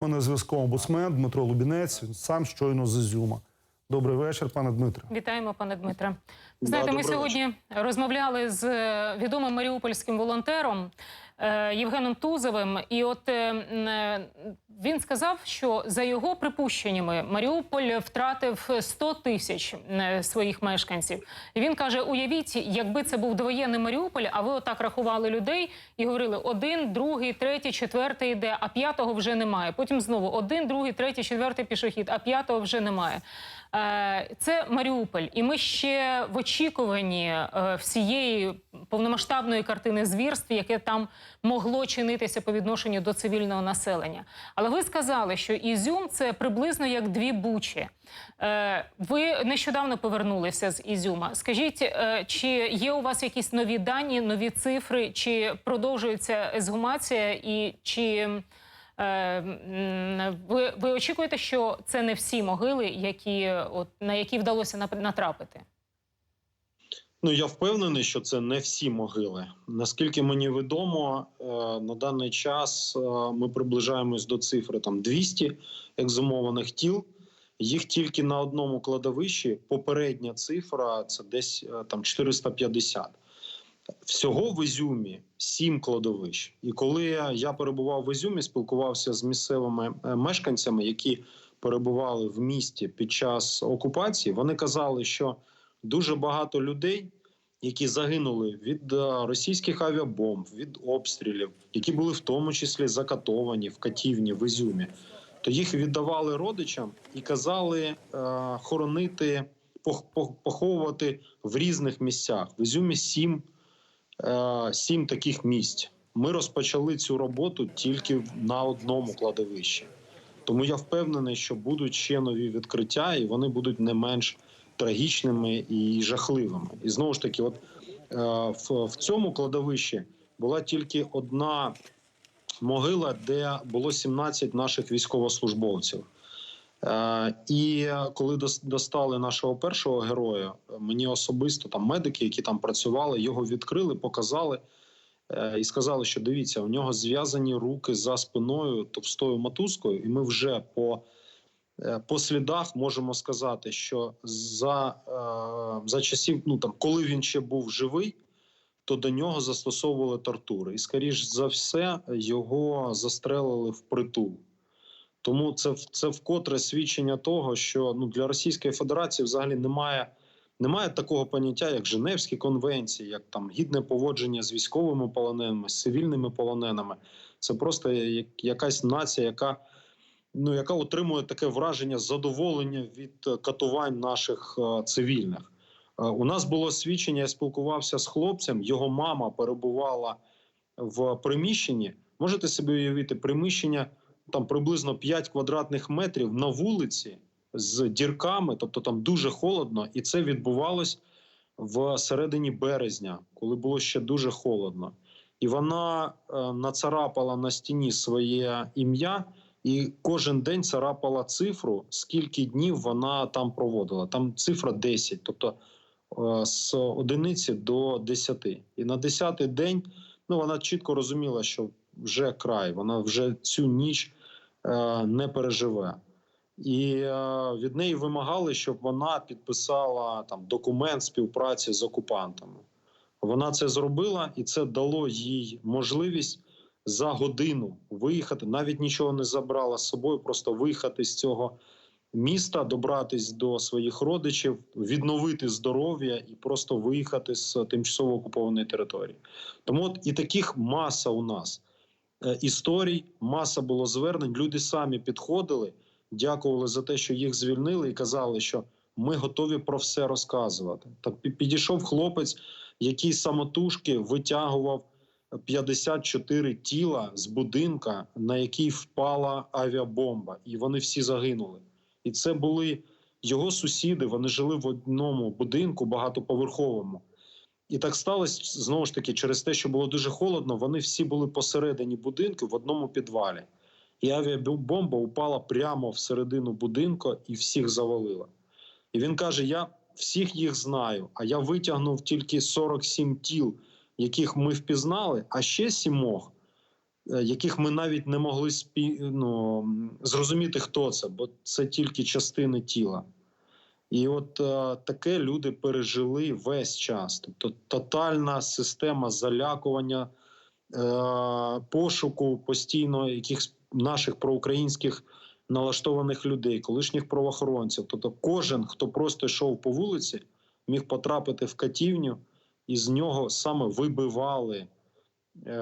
У мене зв'язком омбудсмен Дмитро Лубінець. Він сам щойно з Ізюма. Добрий вечір, пане Дмитре. Вітаємо, пане Дмитре. Да, ми сьогодні сьогодні розмовляли з е, відомим маріупольським волонтером Євгеном Тузовим, і от е, е, він сказав, що за його припущеннями Маріуполь втратив 100 тисяч е, своїх мешканців. І він каже: уявіть, якби це був довоєнний Маріуполь, а ви отак рахували людей і говорили: один, другий, третій, четвертий йде, а п'ятого вже немає. Потім знову один, другий, третій, четвертий пішохід, а п'ятого вже немає. Е, Це Маріуполь, і ми ще в очікуванні е, всієї повномасштабної картини звірств, яке там могло чинитися по відношенню до цивільного населення. Але ви сказали, що Ізюм це приблизно як дві бучі. Е, Ви нещодавно повернулися з Ізюма. Скажіть, е, чи є у вас якісь нові дані, нові цифри, чи продовжується езгумація, і чи Е, ви, ви очікуєте, що це не всі могили, які от на які вдалося натрапити? Ну я впевнений, що це не всі могили. Наскільки мені відомо, е, на даний час е, ми приближаємось до цифри там 200 екзумованих тіл. Їх тільки на одному кладовищі. Попередня цифра це десь е, там 450. Всього в Ізюмі сім кладовищ. І коли я перебував в Ізюмі, спілкувався з місцевими мешканцями, які перебували в місті під час окупації, вони казали, що дуже багато людей, які загинули від е, російських авіабомб, від обстрілів, які були в тому числі закатовані в катівні в Ізюмі, то їх віддавали родичам і казали е, хоронити, пох- пох- поховувати в різних місцях. В Ізюмі сім, е, сім таких місць. Ми розпочали цю роботу тільки на одному кладовищі. Тому я впевнений, що будуть ще нові відкриття, і вони будуть не менш трагічними і жахливими. І знову ж таки, от е, в, цьому кладовищі була тільки одна могила, де було 17 наших військовослужбовців. Е, і коли дос- достали нашого першого героя, мені особисто там медики, які там працювали, його відкрили, показали е, і сказали, що дивіться, у нього зв'язані руки за спиною товстою мотузкою, і ми вже по, по слідах можемо сказати, що за, е, за часів, ну там, коли він ще був живий, то до нього застосовували тортури. І, скоріш за все, його застрелили в притул. Тому це, це вкотре свідчення того, що ну, для Російської Федерації взагалі немає, немає такого поняття, як Женевські конвенції, як там гідне поводження з військовими полоненими, з цивільними полоненими. Це просто як, якась нація, яка, ну, яка отримує таке враження задоволення від е, катувань наших е, цивільних. Е, У нас було свідчення, я спілкувався з хлопцем, його мама перебувала в приміщенні. Можете собі уявити приміщення там приблизно 5 квадратних метрів на вулиці з дірками, тобто там дуже холодно, і це відбувалось в середині березня, коли було ще дуже холодно. І вона нацарапала на стіні своє ім'я, і кожен день царапала цифру, скільки днів вона там проводила. Там цифра 10, тобто е, з одиниці до 10. І на 10-й день ну, вона чітко розуміла, що вже край, вона вже цю ніч е, не переживе. І е, від неї вимагали, щоб вона підписала там документ співпраці з окупантами. Вона це зробила, і це дало їй можливість за годину виїхати. Навіть нічого не забрала з собою, просто виїхати з цього міста, добратись до своїх родичів, відновити здоров'я і просто виїхати з тимчасово окупованої території. Тому от і таких маса у нас е, історій, маса було звернень. Люди самі підходили, дякували за те, що їх звільнили, і казали, що ми готові про все розказувати. Так пі- підійшов хлопець, який самотужки витягував 54 тіла з будинка, на який впала авіабомба, і вони всі загинули. І це були його сусіди. Вони жили в одному будинку багатоповерховому. І так сталося знову ж таки через те, що було дуже холодно. Вони всі були посередині будинку в одному підвалі. І авіабомба упала прямо всередину будинку і всіх завалила. І він каже: Я всіх їх знаю, а я витягнув тільки 47 тіл, яких ми впізнали, а ще сімох е, яких ми навіть не могли спі... ну, зрозуміти, хто це, бо це тільки частини тіла. І от е, таке люди пережили весь час. Тобто тотальна система залякування, е, пошуку постійно якихось наших проукраїнських налаштованих людей, колишніх правоохоронців. Тобто, кожен, хто просто йшов по вулиці, міг потрапити в катівню, і з нього саме вибивали, е,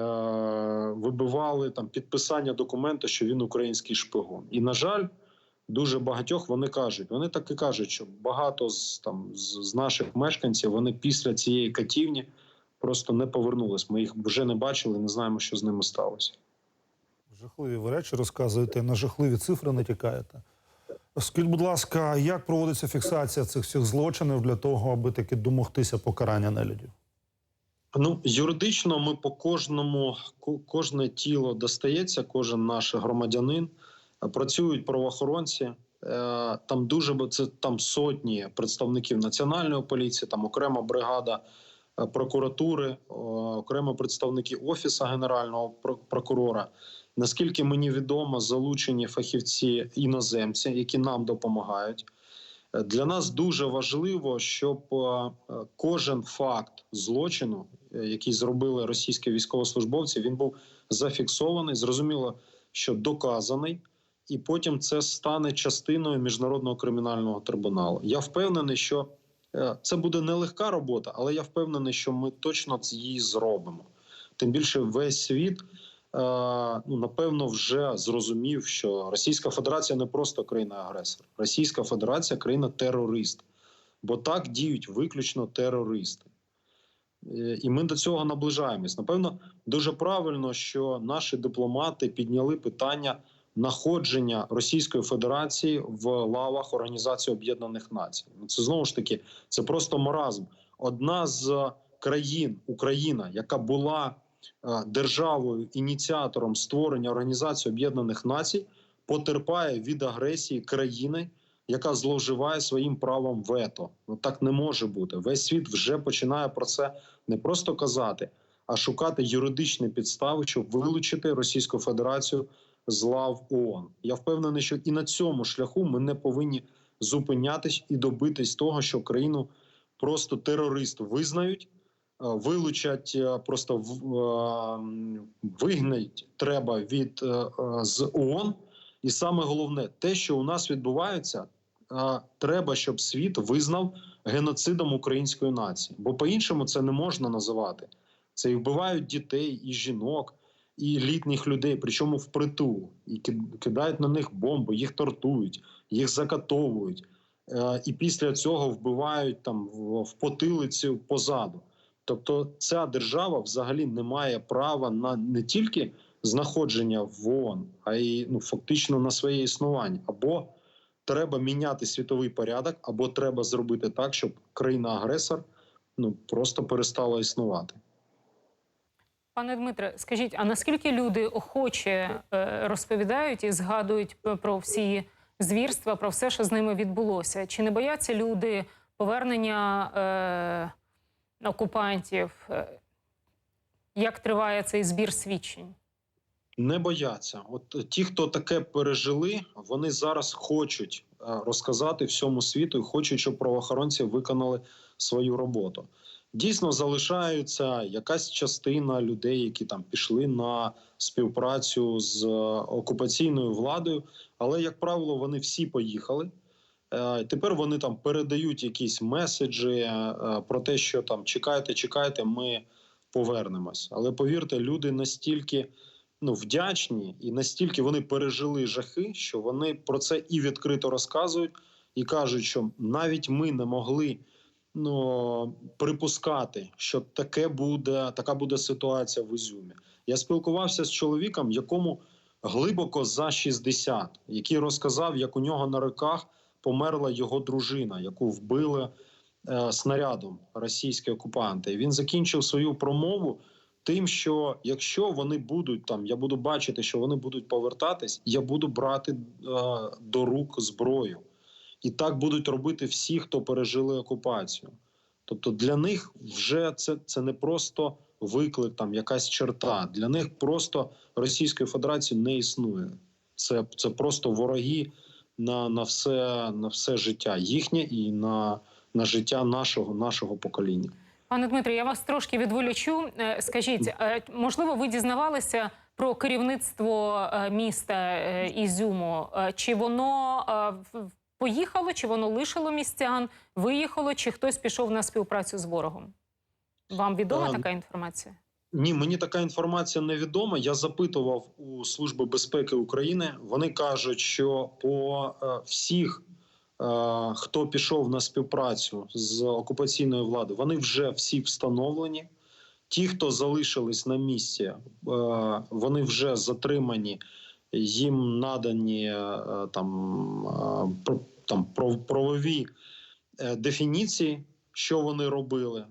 вибивали там підписання документу, що він український шпигун. І на жаль. Дуже багатьох вони кажуть. Вони так і кажуть, що багато з там з наших мешканців вони після цієї катівні просто не повернулись. Ми їх вже не бачили, не знаємо, що з ними сталося. Жахливі ви речі розказуєте, на жахливі цифри натякаєте. Скажіть, будь ласка, як проводиться фіксація цих всіх злочинів для того, аби таки домогтися покарання нелюдів? Ну юридично ми по кожному кожне тіло достається, кожен наш громадянин. Е, Працюють правоохоронці. е, Там дуже це там сотні представників національної поліції, там окрема бригада е, прокуратури, окремо представники офісу генерального прокурора. Наскільки мені відомо, залучені фахівці іноземці, які нам допомагають. Для нас дуже важливо, щоб е, кожен факт злочину, е, який зробили російські військовослужбовці, він був зафіксований, зрозуміло, що доказаний, і потім це стане частиною міжнародного кримінального трибуналу. Я впевнений, що е, це буде нелегка робота, але я впевнений, що ми точно її зробимо. Тим більше весь світ. Е, Ну, напевно, вже зрозумів, що Російська Федерація не просто країна-агресор, Російська Федерація країна-терорист, бо так діють виключно терористи. Е, І ми до цього наближаємось. Напевно, дуже правильно, що наші дипломати підняли питання находження Російської Федерації в лавах Організації Об'єднаних Націй. Ну, Це знову ж таки це просто маразм. Одна з країн, Україна, яка була державою ініціатором створення Організації Об'єднаних Націй, потерпає від агресії країни, яка зловживає своїм правом вето. Ну так не може бути. Весь світ вже починає про це не просто казати, а шукати юридичні підстави, щоб вилучити Російську Федерацію з лав ООН. Я впевнений, що і на цьому шляху ми не повинні зупинятись і добитись того, що країну просто терорист визнають. Е, Вилучать е, просто е, вигнать треба від з ООН. І саме головне, те, що у нас відбувається, треба, щоб світ визнав геноцидом української нації. Бо по-іншому це не можна називати. Це і вбивають дітей, і жінок, і літніх людей, причому впритул, і кидають на них бомби, їх тортують, їх закатовують. І після цього вбивають там в потилицю позаду. Тобто, ця держава взагалі не має права на не тільки знаходження в ООН, а й ну фактично на своє існування. Або треба міняти світовий порядок, або треба зробити так, щоб країна-агресор ну просто перестала існувати. Пане Дмитре, скажіть, а наскільки люди охоче е, розповідають і згадують про всі звірства, про все, що з ними відбулося? Чи не бояться люди повернення е, окупантів? Е, Як триває цей збір свідчень? Не бояться. От е, ті, хто таке пережили, вони зараз хочуть е, розказати всьому світу і хочуть, щоб правоохоронці виконали свою роботу. Дійсно, залишаються якась частина людей, які там пішли на співпрацю з окупаційною владою, але як правило, вони всі поїхали. Е, Тепер вони там передають якісь меседжі е, про те, що там чекайте, чекайте, ми повернемось. Але повірте, люди настільки ну, вдячні і настільки вони пережили жахи, що вони про це і відкрито розказують, і кажуть, що навіть ми не могли ну, припускати, що таке буде, така буде ситуація в Ізюмі. Я спілкувався з чоловіком, якому глибоко за 60, який розказав, як у нього на руках померла його дружина, яку вбили е, снарядом російські окупанти. І він закінчив свою промову тим, що якщо вони будуть там, я буду бачити, що вони будуть повертатись, я буду брати е, до рук зброю. І так будуть робити всі, хто пережили окупацію. Тобто для них вже це, це не просто виклик, там якась черта. Для них просто Російської Федерації не існує. Це, це просто вороги на, на, все, на все життя їхнє і на, на життя нашого, нашого покоління. Пане Дмитре, я вас трошки відволічу. Е, Скажіть, е, можливо, ви дізнавалися про керівництво е, міста Ізюму? Чи воно поїхало, чи воно лишило містян, виїхало, чи хтось пішов на співпрацю з ворогом? Вам відома Е, така інформація? Ні, мені така інформація невідома. Я запитував у Служби безпеки України. Вони кажуть, що по е, всіх, е, хто пішов на співпрацю з окупаційною владою, вони вже всі встановлені. Ті, хто залишились на місці, е, вони вже затримані, їм надані там, там правові дефініції, що вони робили,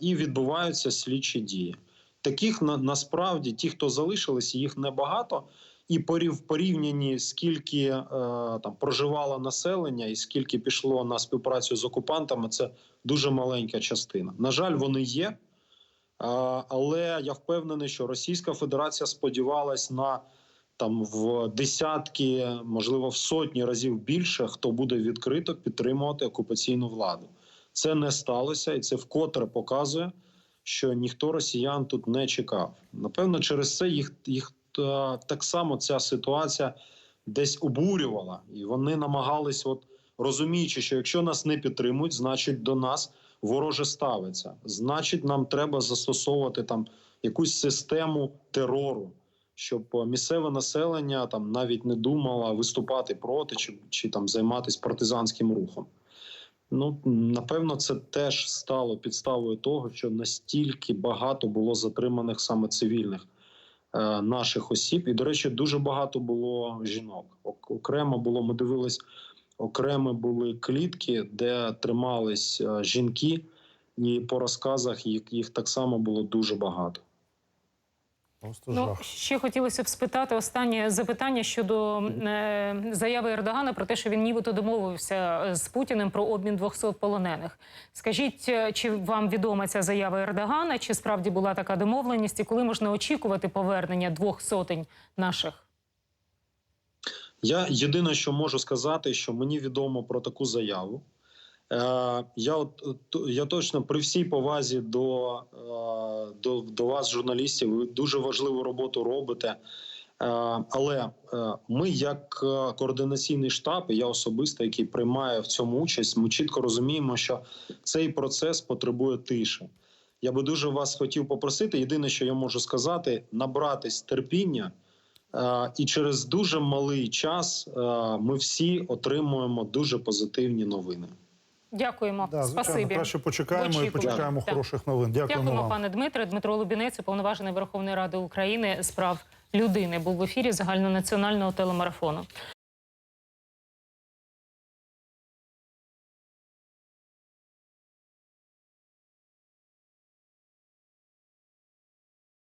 і відбуваються слідчі дії. Таких на, насправді ті, хто залишились, їх небагато. І порів порівнянні скільки е, там проживало населення і скільки пішло на співпрацю з окупантами, це дуже маленька частина. На жаль, вони є. Е, але я впевнений, що Російська Федерація сподівалась на там в десятки, можливо, в сотні разів більше, хто буде відкрито підтримувати окупаційну владу. Це не сталося, і це вкотре показує, що ніхто росіян тут не чекав. Напевно, через це їх, їх е, так само ця ситуація десь обурювала, і вони намагались, от розуміючи, що якщо нас не підтримують, значить до нас вороже ставиться. Значить, нам треба застосовувати там якусь систему терору, щоб е, місцеве населення там навіть не думало виступати проти чи, чи там займатися партизанським рухом. Ну напевно, це теж стало підставою того, що настільки багато було затриманих саме цивільних е, наших осіб, і до речі, дуже багато було жінок. Окремо було, ми дивились, окремо були клітки, де тримались е, жінки, і по розказах їх, їх так само було дуже багато. Просто Ну, жах. ще хотілося б спитати останнє запитання щодо е, заяви Ердогана про те, що він нібито домовився з Путіним про обмін 200 полонених. Скажіть, е, чи вам відома ця заява Ердогана? Чи справді була така домовленість? І коли можна очікувати повернення двох сотень наших? Я єдине, що можу сказати, що мені відомо про таку заяву. Е, я, от, я точно при всій повазі до, е, до, до вас, журналістів, ви дуже важливу роботу робите. Е, але ми, як координаційний штаб, і я особисто, який приймає в цьому участь, ми чітко розуміємо, що цей процес потребує тиші. Я би дуже вас хотів попросити. Єдине, що я можу сказати, набратись терпіння. І через дуже малий час ми всі отримуємо дуже позитивні новини. Дякуємо. Да, звичайно, Спасибі. краще почекаємо і почекаємо Так. хороших новин. Дякуємо Дякуємо, вам. пане Дмитре. Дмитро Лубінець, уповноважений Верховної Ради України з прав людини, був в ефірі загальнонаціонального телемарафону.